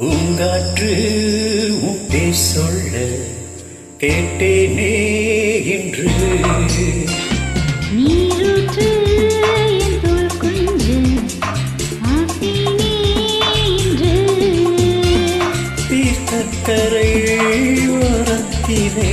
உங்காற்று உப்பே சொல்ல கேட்டேனே என்று. தீர்த்தக்கரை ஓரத்திலே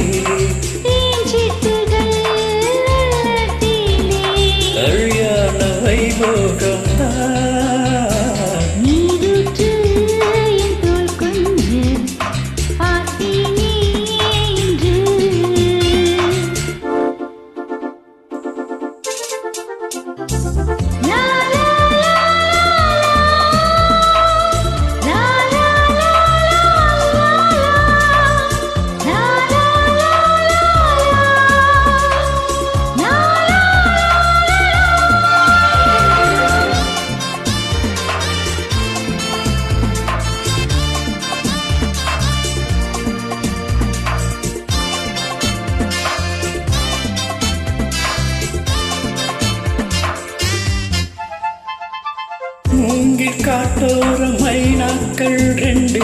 காட்டோரம் மைனாக்கள் ரெண்டு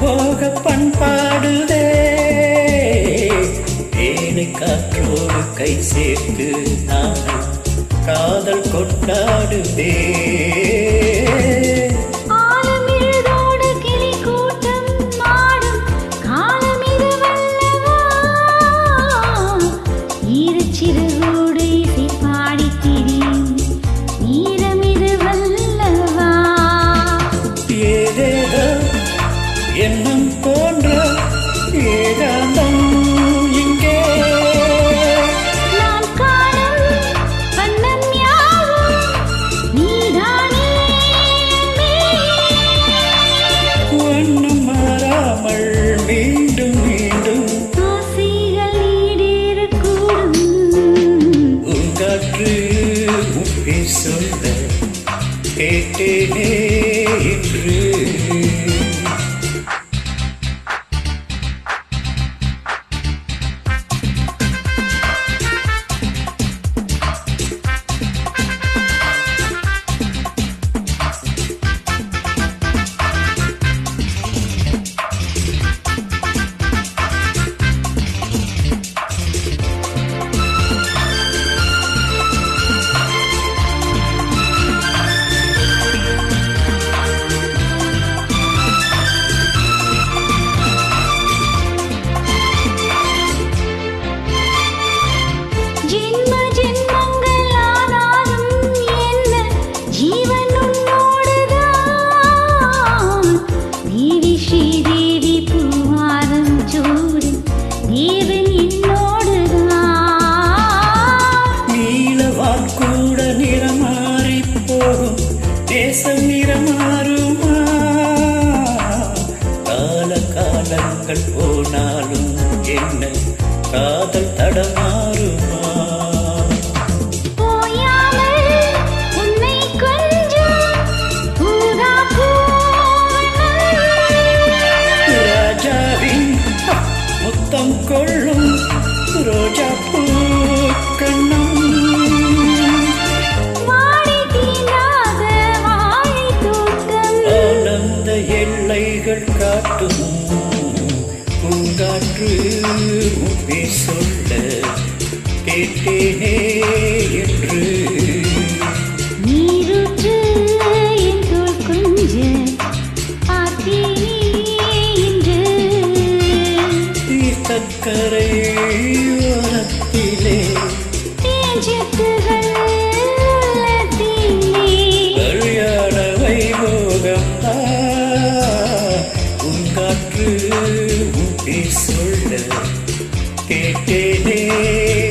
போக பண்பாடுதே. ஏனை காற்றோடு கை சேர்த்து நான் காதல் கொண்டாடுதே. எண்ணம் போன்ற ஏகாந்தம் இங்கே. நான் காணும் வண்ணம் யாவும் நீதானே. வண்ணம் மாறாமல் மீண்டும் மீண்டும் ஆசைகள் ஈடேறக்கூடும். உங்காற்று உப்பே சொல்ல கேட்டேனே. காலங்கள் போனாலும் என்ன? காதல் தடமா காற்று உன்னை சொல்ல கேட்டேனே என்று. சக்கரை ஓரத்திலே கல்யாண வைபோகம் உன் காற்று சொல்ல கேட்டேனே.